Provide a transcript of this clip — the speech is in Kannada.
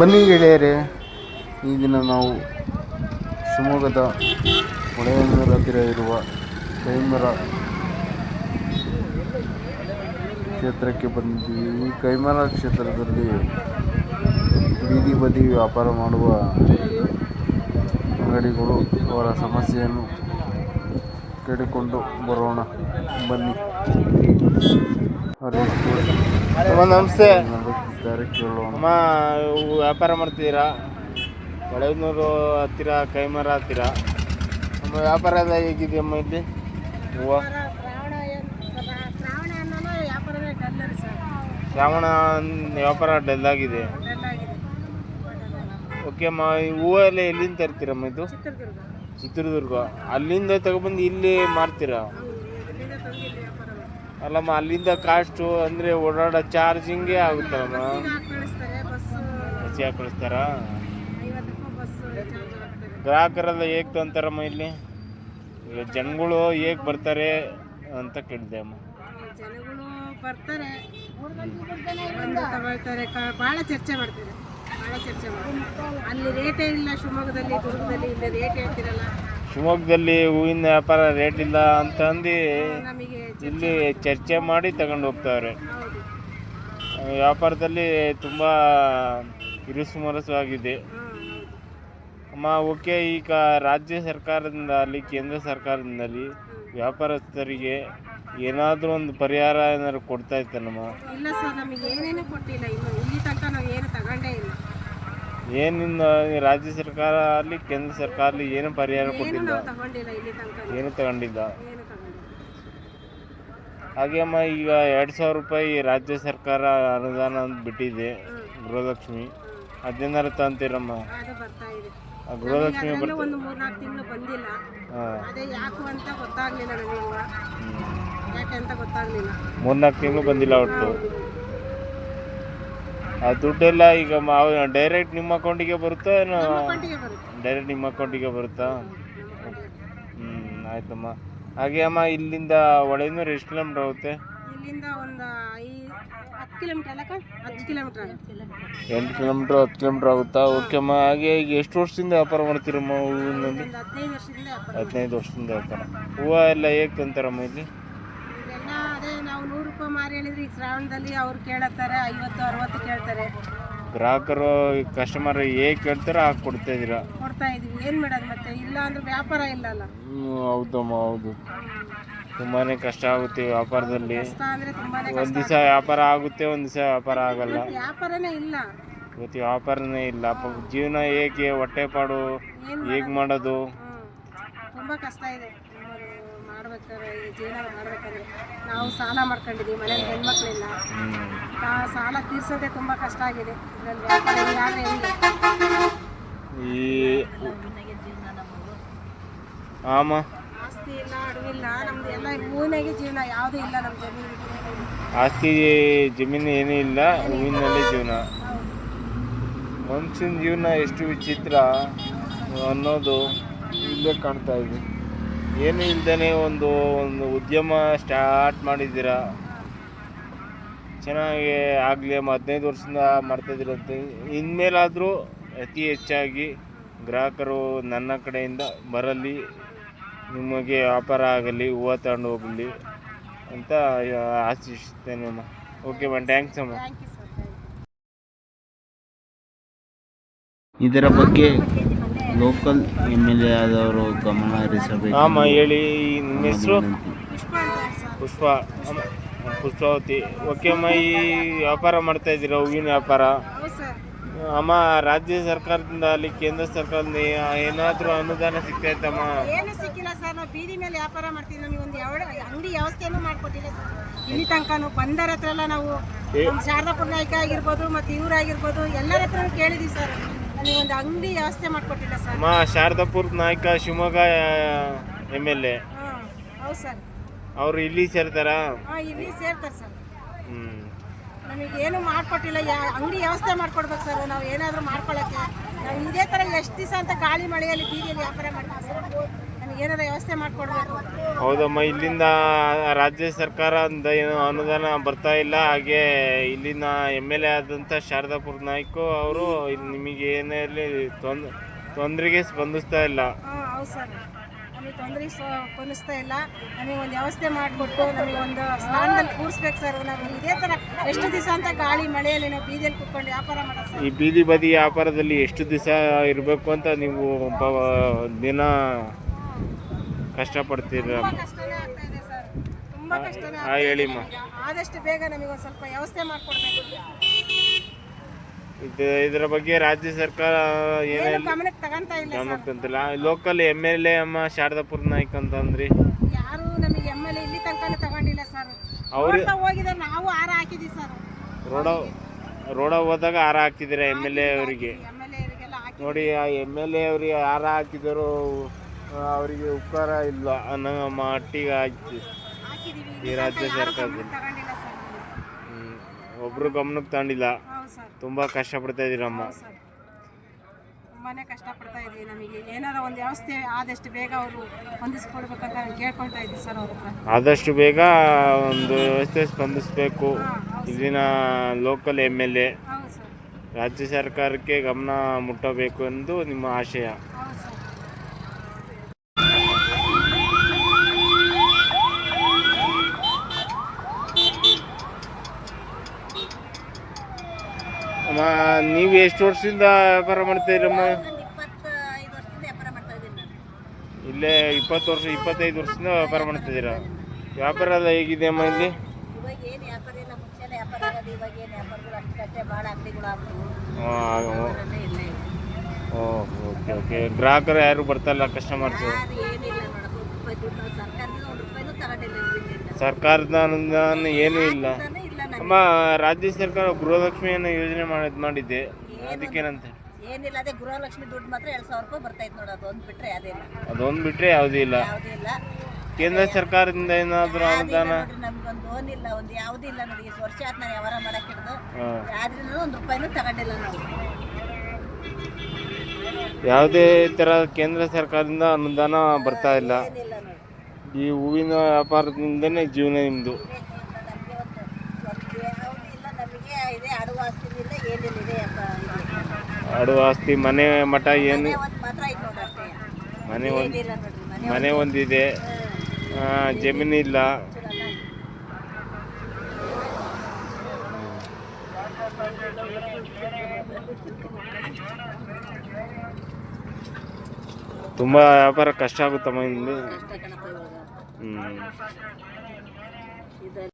ಬನ್ನಿ ಗೆಳೆಯರೇ ಈ ದಿನ ನಾವು ಶಿವಮೊಗ್ಗದ ಒಡೆಯನೂರ ಹತ್ತಿರ ಇರುವ ಕೈಮರ ಕ್ಷೇತ್ರಕ್ಕೆ ಬಂದಿದ್ದೀವಿ. ಈ ಕೈಮರ ಕ್ಷೇತ್ರದಲ್ಲಿ ಬೀದಿ ಬದಿ ವ್ಯಾಪಾರ ಮಾಡುವ ಅಂಗಡಿಗಳು ಅವರ ಸಮಸ್ಯೆಯನ್ನು ಕೇಳಿಕೊಂಡು ಬರೋಣ. ಬನ್ನಿ. ನಮಸ್ತೆ. ಕೇಳೋಣ ಅಮ್ಮ ವ್ಯಾಪಾರ ಮಾಡ್ತಿದ್ದೀರಾ ಹೊಳೆನೂರು ಹತ್ತಿರ, ಕೈಮರ ಹತ್ತಿರ. ನಮ್ಮ ವ್ಯಾಪಾರ ಎಲ್ಲ ಹೇಗಿದೆಯಮ್ಮ ಇಲ್ಲಿ? ಹೂವು. ಶ್ರಾವಣ ವ್ಯಾಪಾರ ಡಲ್ಲಾಗಿದೆ. ಓಕೆ ಅಮ್ಮ, ಈ ಹೂವು ಎಲ್ಲ ಎಲ್ಲಿಂದ ತರ್ತೀರಮ್ಮ ಇದು? ಚಿತ್ರದುರ್ಗ. ಅಲ್ಲಿಂದ ತಗೊಬಂದು ಇಲ್ಲಿ ಮಾರ್ತೀರಾ ಹೌದು ಇಲ್ಲಿಂದ ತಂದು ಇಲ್ಲಿ ವ್ಯಾಪಾರ ಮಾಡ್ತೀವಿ. ಅಲ್ಲಮ್ಮ ಅಲ್ಲಿಂದ ಕಾಸ್ಟು ಅಂದರೆ ಓಡಾಡೋ ಚಾರ್ಜಿಂಗೇ ಆಗುತ್ತಲ್ಲಮ್ಮ ಹಾಕಿ ಕಳಿಸ್ತಾರೆ ಗ್ರಾಹಕರೆಲ್ಲ ಹೇಗೆ ತಂತಾರಮ್ಮ ಇಲ್ಲಿ? ಈಗ ಜನಗಳು ಹೇಗೆ ಬರ್ತಾರೆ ಅಂತ ಕೇಳಿದೆ ಅಮ್ಮ. ಜನಗಳು ಬರ್ತಾರೆ. ತಗೊಳ್ತಾರೆ. ಭಾಳ ಚರ್ಚೆ ಮಾಡ್ತಾರೆ ಭಾಳ ಚರ್ಚೆ ಮಾಡ್ತಾರೆ ಅಲ್ಲಿ ರೇಟೇ ಇಲ್ಲ ಶಿವಮೊಗ್ಗದಲ್ಲಿ ದುರ್ಗದಲ್ಲಿ ಇಲ್ಲಿ ರೇಟ್ ಹೇಳ್ತಿರಲ್ಲ. ಶಿವಮೊಗ್ಗದಲ್ಲಿ ಹೂವಿನ ವ್ಯಾಪಾರ ರೇಟ್ ಇಲ್ಲ ಅಂತಂದು ನಮಗೆ ಇಲ್ಲಿ ಚರ್ಚೆ ಮಾಡಿ ತಗೊಂಡು ಹೋಗ್ತಾರೆ ವ್ಯಾಪಾರದಲ್ಲಿ ತುಂಬ ಹೌದು ಅಮ್ಮ ಓಕೆ ಈಗ ರಾಜ್ಯ ಸರ್ಕಾರದಿಂದ ಅಲ್ಲಿ ಕೇಂದ್ರ ಸರ್ಕಾರದಿಂದಲಿ ವ್ಯಾಪಾರಸ್ಥರಿಗೆ ಏನಾದರೂ ಒಂದು ಪರಿಹಾರ ಏನಾದ್ರು ಕೊಡ್ತಾ ಇತ್ತನಮ್ಮ ಇಲ್ಲ ಸರ್ ನಮಗೆ ಏನೇನು ಕೊಟ್ಟಿಲ್ಲ. ಇನ್ನು ಇಲ್ಲಿ ತನಕ ನಾವು ಏನು ತಗೊಂಡೇ ಇಲ್ಲ. ಏನಿಂದ ರಾಜ್ಯ ಸರ್ಕಾರ ಅಲ್ಲಿ ಕೇಂದ್ರ ಸರ್ಕಾರ ಅಲ್ಲಿ ಏನು ಪರಿಹಾರ ಕೊಟ್ಟಿಲ್ಲ? ಏನು ತಗೊಂಡಿಲ್ಲ? ಹಾಗೆ ಅಮ್ಮ ಈಗ ಎರಡು ಸಾವಿರ ರೂಪಾಯಿ ರಾಜ್ಯ ಸರ್ಕಾರ ಅನುದಾನ ಅಂತ ಬಿಟ್ಟಿದೆ ಗೃಹಲಕ್ಷ್ಮಿ. ಅದೇನಾರು ತಂತೀರಮ್ಮ ಅದು ಬರ್ತಾ ಇದೆ. ಆ ಗೃಹಲಕ್ಷ್ಮಿ ಒಂದು ಮೂರ್ನಾಲ್ಕು ತಿಂಗಳು ಬಂದಿಲ್ಲ. ಹಾಂ. ಅದೇ ಯಾಕು ಅಂತ ಗೊತ್ತಾಗ್ಲಿಲ್ಲ ನಮಗೆ ಯಾಕೆ ಅಂತ ಗೊತ್ತಾಗ್ಲಿಲ್ಲ. ಮೂರ್ನಾಲ್ಕು ತಿಂಗಳು ಬಂದಿಲ್ಲ ಒಟ್ಟು. ಆ ದುಡ್ಡೆಲ್ಲ ಈಗ ಡೈರೆಕ್ಟ್ ನಿಮ್ಮ ಅಕೌಂಟಿಗೆ ಬರುತ್ತಾ ಏನು? ಅಕೌಂಟಿಗೆ ಬರುತ್ತೆ. ಡೈರೆಕ್ಟ್ ನಿಮ್ಮ ಅಕೌಂಟಿಗೆ ಬರುತ್ತಾ? ಹ್ಞೂ ಆಯ್ತಮ್ಮ. ಹಾಗೆ ಅಮ್ಮ ಇಲ್ಲಿಂದ ಒಳೆನೂರು ಎಷ್ಟು ಕಿಲೋಮೀಟರ್ ಆಗುತ್ತೆ ಇಲ್ಲಿಂದ ಒಂದು ಹತ್ತು ಕಿಲೋಮೀಟರ್ ಅಲ್ಲಕ್ಕ ಹತ್ತು ಕಿಲೋಮೀಟರ್ ಆಗುತ್ತೆ. ಎಂಟು ಕಿಲೋಮೀಟ್ರ್ ಹತ್ತು ಕಿಲೋಮೀಟ್ರ್ ಆಗುತ್ತಾ? ಓಕೆ ಅಮ್ಮ ಹಾಗೆ ಈಗ ಎಷ್ಟು ವರ್ಷದಿಂದ ವ್ಯಾಪಾರ ಮಾಡ್ತೀರಮ್ಮ ಹೂವಿನಲ್ಲಿ ಹದಿನೈದು ವರ್ಷದಿಂದ ವ್ಯಾಪಾರ ಹದಿನೈದು ವರ್ಷದಿಂದ ವ್ಯಾಪಾರ. ಹೂವು ಎಲ್ಲ ಹೇಗೆ ತಂತಾರಮ್ಮ ಇಲ್ಲಿ? ಅದೇ ನಾವು ನೂರು ರೂಪಾಯಿ ಮಾರಿ ಹೇಳಿದ್ರೆ ಈ ಶ್ರಾವಣದಲ್ಲಿ ಅವ್ರು ಕೇಳತ್ತಾರೆ ಐವತ್ತು ಅರವತ್ತು ಕೇಳ್ತಾರೆ. ಗ್ರಾಹಕರು ಕಸ್ಟಮರ್ ಹೇಗೆ ಕೇಳ್ತಾರೋ ಹಾಕಿ ಕೊಡ್ತಾ ಇದ್ದೀರಾ? ಕೊಡ್ತಾ ಇದೀವಿ ಏನು ಮಾಡೋದು ಮತ್ತೆ? ಇಲ್ಲ ಅಂದ್ರೆ ವ್ಯಾಪಾರ ಹ್ಮ್, ಹೌದಮ್ಮ ಹೌದು. ತುಂಬಾನೇ ಕಷ್ಟ ಆಗುತ್ತೆ ವ್ಯಾಪಾರದಲ್ಲಿ. ಕಷ್ಟ ಅಂದ್ರೆ ತುಂಬಾನೇ ಒಂದ್ ದಿವಸ ವ್ಯಾಪಾರ ಆಗುತ್ತೆ ಒಂದ್ ದಿವಸ ವ್ಯಾಪಾರ ಆಗಲ್ಲ. ವ್ಯಾಪಾರನೇ ಇಲ್ಲ. ಇವತ್ತು ವ್ಯಾಪಾರನೇ ಇಲ್ಲ. ಪಾಪ ಜೀವನ ಹೇಗೆ ಹೊಟ್ಟೆ ಪಾಡು ಹೇಗೆ ಮಾಡೋದು? ಹ್ಮ್. ತುಂಬಾ ಕಷ್ಟ ಇದೆ. ನಮ್ಮದು ಮಾಡ್ಬೇಕಾದ್ರೆ ಈ ಜೀವನ ಮಾಡ್ಬೇಕಾದ್ರೆ. ನಾವು ಸಾಲ ಮಾಡ್ಕೊಂಡಿದ್ದೀವಿ ಮನೇಲಿ ಹೆಣ್ಮಕ್ಳಿಲ್ಲ. ಹ್ಮ್. ಆ ಸಾಲ ತೀರ್ಸೋದೇ ತುಂಬಾ ಕಷ್ಟ ಆಗಿದೆ. ಇದ್ರಲ್ಲಿ ವ್ಯಾಪಾರ ಹಿಂಗಾದ್ರೆ ಹೆಂಗೆ? ಈ ಆಮ. ಆಸ್ತಿ ಇಲ್ಲ ಅಡವಿಲ್ಲ ನಮ್ದು ಎಲ್ಲ ಹೂವಿನಾಗೆ ಜೀವನ ಯಾವುದೂ ಇಲ್ಲ ನಮ್ಮ ಜಮೀನು ಆಸ್ತಿ ಜಮೀನು ಏನೂ ಇಲ್ಲ ಹೂವಿನಲ್ಲೇ ಜೀವನ. ಮನುಷ್ಯನ ಜೀವನ ಎಷ್ಟು ವಿಚಿತ್ರ ಅನ್ನೋದು ಇಲ್ಲೇ ಕಾಣ್ತಾ ಇದೆ. ಏನು ಇಲ್ದೇ ಒಂದು ಒಂದು ಉದ್ಯಮ ಸ್ಟಾರ್ಟ್ ಮಾಡಿದ್ದೀರಾ? ಚೆನ್ನಾಗಿ ಆಗಲಿ ಹದಿನೈದು ವರ್ಷದಿಂದ ಮಾಡ್ತಾಯಿದ್ರಂತೆ ಇನ್ಮೇಲಾದರೂ ಅತಿ ಹೆಚ್ಚಾಗಿ ಗ್ರಾಹಕರು ನನ್ನ ಕಡೆಯಿಂದ ಬರಲಿ ನಿಮಗೆ ವ್ಯಾಪಾರ ಆಗಲಿ ಹೂವು ತಗೊಂಡು ಹೋಗಲಿ ಅಂತ ಆಶಿಸ್ತೇನೆ ಅಮ್ಮ. ಓಕೆ ಮ್ಯಾಮ್ ಥ್ಯಾಂಕ್ಸ್ ಅಮ್ಮ. ಥ್ಯಾಂಕ್ ಯು ಸರ್ ಇದರ ಬಗ್ಗೆ ಲೋಕಲ್ ಎಂ ಎಲ್ ಎ ಆದವರು ಗಮನ ಹರಿಸಬೇಕು. ಅಮ್ಮ ಹೇಳಿ ನಿಮ್ಮ ಹೆಸರು? ಪುಷ್ಪ ಪುಷ್ಪಾವತಿ ಓಕೆ ಅಮ್ಮ ಈ ವ್ಯಾಪಾರ ಮಾಡ್ತಾ ಇದ್ದೀರಾ ಹೂವಿನ ವ್ಯಾಪಾರ? ಅಮ್ಮ ರಾಜ್ಯ ಸರ್ಕಾರದಿಂದ ಅಲ್ಲಿ ಕೇಂದ್ರ ಸರ್ಕಾರದಿಂದ ಏನಾದರೂ ಅನುದಾನ ಸಿಗ್ತೈತಮ್ಮ ಏನು ಸಿಕ್ಕಿಲ್ಲ ಸರ್ ನಾವು ಬೀದಿ ಮೇಲೆ ವ್ಯಾಪಾರ ಮಾಡ್ತೀವಿ. ನಮಗೆ ಒಂದು ಯಾವ ಅಂಗಡಿ ವ್ಯವಸ್ಥೆನೂ ಮಾಡ್ಕೊಟ್ಟಿಲ್ಲ ಸರ್. ಇಲ್ಲಿ ತನಕನು ಬಂದರ ಹತ್ರ ಎಲ್ಲ ನಾವು ನಮ್ಮ ಶಾರದಾಪುರ ನಾಯಕ ಆಗಿರ್ಬೋದು ಮತ್ತು ಇವ್ರಾಗಿರ್ಬೋದು ಎಲ್ಲರ ಹತ್ರನೂ ಕೇಳಿದ್ದೀವಿ ಸರ್. ನಮಗೆ ಒಂದು ಅಂಗಡಿ ವ್ಯವಸ್ಥೆ ಮಾಡ್ಕೊಟ್ಟಿಲ್ಲ ಸರ್. ಅಮ್ಮ Sharadapura Naik Shivamogga M L A. ಹೌದು ಸರ್. ಅವರು ಇಲ್ಲಿ ಸೇರ್ತಾರಾ? ಹಾಂ ಇಲ್ಲಿ ಸೇರ್ತಾರೆ ಸರ್. ಹ್ಞೂ ನಮಗೆ ಏನು ಮಾಡ್ಕೊಟ್ಟಿಲ್ಲ. ಯಾ ಅಂಗಡಿ ವ್ಯವಸ್ಥೆ ಮಾಡ್ಕೊಡ್ಬೇಕು ಸರ್. ನಾವು ಏನಾದರೂ ಮಾಡ್ಕೊಳ್ಳೋಕ್ಕೆ ನಾವು ಇದೇ ಥರ ಎಷ್ಟು ದಿವಸ ಅಂತ ಗಾಳಿ ಮಳೆಯಲ್ಲಿ ಬೀದಿಯಲ್ಲಿ ವ್ಯಾಪಾರ ಮಾಡ್ತೀವಿ ಸರ್. ನಮಗೆ ಏನಾದರೂ ವ್ಯವಸ್ಥೆ ಮಾಡಿಕೊಡ್ಬೇಕು. ಹೌದಮ್ಮ ಇಲ್ಲಿಂದ ರಾಜ್ಯ ಸರ್ಕಾರದಿಂದ ಏನು ಅನುದಾನ ಬರ್ತಾ ಇಲ್ಲ. ಹಾಗೆ ಇಲ್ಲಿನ ಎಂ ಎಲ್ ಎ ಆದಂಥ ಶಾರದಾಪುರ ನಾಯ್ಕು ಅವರು ನಿಮಗೆ ಏನೇ ಇರಲಿ ತೊಂದ್ ತೊಂದರೆಗೆ ಸ್ಪಂದಿಸ್ತಾ ಇಲ್ಲ. ಹಾಂ ಹೌದು ಸರ್. ನಮಗೆ ತೊಂದರೆ ಕೊನಿಸ್ತಾ ಇಲ್ಲ. ನಮಗೆ ಒಂದು ವ್ಯವಸ್ಥೆ ಮಾಡಿಕೊಟ್ಟು ನಮಗೆ ಒಂದು ಸ್ಥಾನದಲ್ಲಿ ಕೂರಿಸ್ಬೇಕು ಸರ್. ನಾವು ಇದೇ ಥರ ಎಷ್ಟು ದಿವಸ ಅಂತ ಗಾಳಿ ಮಳೆಯಲ್ಲಿ ನಾವು ಬೀದಿಯಲ್ಲಿ ಕುತ್ಕೊಂಡು ವ್ಯಾಪಾರ ಮಾಡೋದು ಈ ಬೀದಿ ಬದಿ ವ್ಯಾಪಾರದಲ್ಲಿ ಎಷ್ಟು ದಿವಸ ಇರಬೇಕು ಅಂತ ನೀವು ದಿನ ಕಷ್ಟಪಡ್ತೀರ? ತುಂಬಾ ಕಷ್ಟನೇ ಆಗ್ತಾ ಇದೆ ಸರ್. ತುಂಬ ಕಷ್ಟನೇ ಹಾಂ ಹೇಳಿಮ್ಮ ಆಗ್ತಾ ಇದೆ. ಆದಷ್ಟು ಬೇಗ ನಮಗೆ ಒಂದು ಸ್ವಲ್ಪ ವ್ಯವಸ್ಥೆ ಮಾಡಿಕೊಡ್ಬೇಕು. ಇದು ಇದರ ಬಗ್ಗೆ ರಾಜ್ಯ ಸರ್ಕಾರ ಏನೇ ಏನು ಗಮನಕ್ಕೆ ತಗೊಂತಾ ಇಲ್ಲ ಸರ್. ಗಮನಕ್ಕಂತಿಲ್ಲ ಲೋಕಲ್ ಎಂ ಎಲ್ ಎ ಅಮ್ಮ ಶಾರದಾಪುರ ನಾಯ್ಕ ಅಂತಂದ್ರಿ. ಯಾರು ನಮಗೆ ಎಂ ಎಲ್ ಇಲ್ಲಿ ತನಕ ತಗೊಂಡಿಲ್ಲ ಸರ್. ಅವ್ರು ನೋಡ್ತಾ ಹೋಗಿದ್ರೆ ನಾವು ಹಾರ ಹಾಕಿದ್ದೀವಿ ಸರ್. ರೋಡ ರೋಡ ಹೋದಾಗ ಹಾರ ಹಾಕಿದಿರ ಎಂ ಎಲ್ ಎ ಅವರಿಗೆ? ಎಂ ಎಲ್ ಎರಿಗೆಲ್ಲ ಹಾಕಿ ನೋಡಿ ಆ ಎಂ ಎಲ್ ಎ ಅವರಿಗೆ ಹಾರ ಹಾಕಿದರು ಅವರಿಗೆ ಉಪಕಾರ ಇಲ್ಲ. ಅನ್ನೋ ಮಟ್ಟಿಗೆ ಹಾಕಿ. ಈ ರಾಜ್ಯ ಸರ್ಕಾರದಲ್ಲಿ. ತಗೊಂಡಿಲ್ಲ ಸರ್. ಒಬ್ರು ಗಮನಕ್ಕೆ ತಗೊಂಡಿಲ್ಲ. ಸರ್. ತುಂಬಾ ಕಷ್ಟಪಡ್ತಾ ಇದೀರಮ್ಮ ಹೌದು ಸರ್. ಕಷ್ಟ ಕಷ್ಟಪಡ್ತಾ ಇದ್ದೀವಿ ನಮಗೆ. ಏನಾರ ಒಂದು ವ್ಯವಸ್ಥೆ ಆದಷ್ಟು ಬೇಗ ಅವರು ಹೊಂದಿಸ್ಕೊಡ್ಬೇಕಂತ ನಾನು ಕೇಳ್ಕೊಳ್ತಾ ಇದ್ದೀವಿ ಸರ್ ಅವ್ರ ಹತ್ರ. ಆದಷ್ಟು ಬೇಗ ಒಂದು ವ್ಯವಸ್ಥೆ ಸ್ಪಂದಿಸ್ಬೇಕು. ಇಲ್ಲಿನ ಲೋಕಲ್ ಎಂ ಎಲ್ ಎ ಹೌದು ಸರ್. ರಾಜ್ಯ ಸರ್ಕಾರಕ್ಕೆ ಗಮನ ಮುಟ್ಟಬೇಕು ಎಂದು ನಿಮ್ಮ ಆಶಯ. ಅಮ್ಮ, ನೀವು ಎಷ್ಟು ವರ್ಷದಿಂದ ವ್ಯಾಪಾರ ಮಾಡ್ತೀರಮ್ಮ ಇಲ್ಲೇ ಇಪ್ಪತ್ತು ವರ್ಷ, ಇಪ್ಪತ್ತೈದು ವರ್ಷದಿಂದ ವ್ಯಾಪಾರ ಮಾಡ್ತಿದ್ದೀರಾ ವ್ಯಾಪಾರ ಎಲ್ಲ ಹೇಗಿದೆ ಅಮ್ಮ ಇಲ್ಲಿ? Okay okay. ಗ್ರಾಹಕರು ಯಾರು ಬರ್ತಾಯಿಲ್ಲ ಕಸ್ಟಮರ್ಸು ಸರ್ಕಾರದ ಅನುದಾನ ಏನೂ ಇಲ್ಲ. ಅಮ್ಮ ರಾಜ್ಯ ಸರ್ಕಾರ ಗೃಹಲಕ್ಷ್ಮಿಯನ್ನು ಯೋಜನೆ ಮಾಡಿದ್ ಮಾಡಿದ್ದೆ ಅದಕ್ಕೇನಂತ ಏನಿಲ್ಲ ಅದೇ ಗೃಹಲಕ್ಷ್ಮಿ ದುಡ್ಡು ಮಾತ್ರ ಎರಡು ಸಾವಿರ ರೂಪಾಯಿ ಬರ್ತಾ ಇತ್ತು ನೋಡು ಅದೊಂದು ಬಿಟ್ರೆ ಅದೇ ಅದೊಂದು ಬಿಟ್ಟರೆ ಯಾವುದೂ ಇಲ್ಲ. ಯಾವುದೂ ಇಲ್ಲ. ಕೇಂದ್ರ ಸರ್ಕಾರದಿಂದ ಏನಾದರೂ ಅನುದಾನ? ನಮ್ಗೊಂದು ಲೋನ್ ಇಲ್ಲ ಒಂದು ಯಾವುದೂ ಇಲ್ಲ ನೋಡಿ ಎಷ್ಟು ವರ್ಷ ಆಯ್ತು ನಾನು ವ್ಯವಹಾರ ಮಾಡಕ್ಕೆ ಹಿಡಿದು. ಆದ್ರಿಂದ ಒಂದು ರೂಪಾಯಿನೂ ತಗೊಂಡಿಲ್ಲ ನಾವು. ಯಾವುದೇ ಥರ ಕೇಂದ್ರ ಸರ್ಕಾರದಿಂದ ಅನುದಾನ ಬರ್ತಾ ಇಲ್ಲ. ಏನಿಲ್ಲ ನೋಡಿ ಈ ಹೂವಿನ ವ್ಯಾಪಾರದಿಂದನೇ ಜೀವನ ನಿಮ್ಮದು ನಮಗೆ ಒಂದು ಒಂದು ಯಾವುದೂ ಇಲ್ಲ ನಮಗೆ ಇದೆ ಅಡುವ ಆಸ್ತಿನೂ ಇಲ್ಲ ಏನಿಲ್ಲ ಇದೆ. ಅಪ್ಪ ಇದೆ. ಆಡು ಆಸ್ತಿ ಮನೆ ಮಠ ಏನು? ಮನೆ ಒಂದು ಮಾತ್ರ ಐತೆ ನೋಡಿ ಮನೆ ಒಂದು ಏನಿಲ್ಲ ನೋಡ್ರಿ ಮನೆ ಮನೆ ಒಂದಿದೆ. ಆ, ಜಮೀನು ಇಲ್ಲ. ತುಂಬ ವ್ಯಾಪಾರ ಕಷ್ಟ ಆಗುತ್ತಮ್ಮ ಇಲ್ಲಿ ಕಷ್ಟ ಕಣಪ್ಪ ಇವಾಗ ಹ್ಞೂ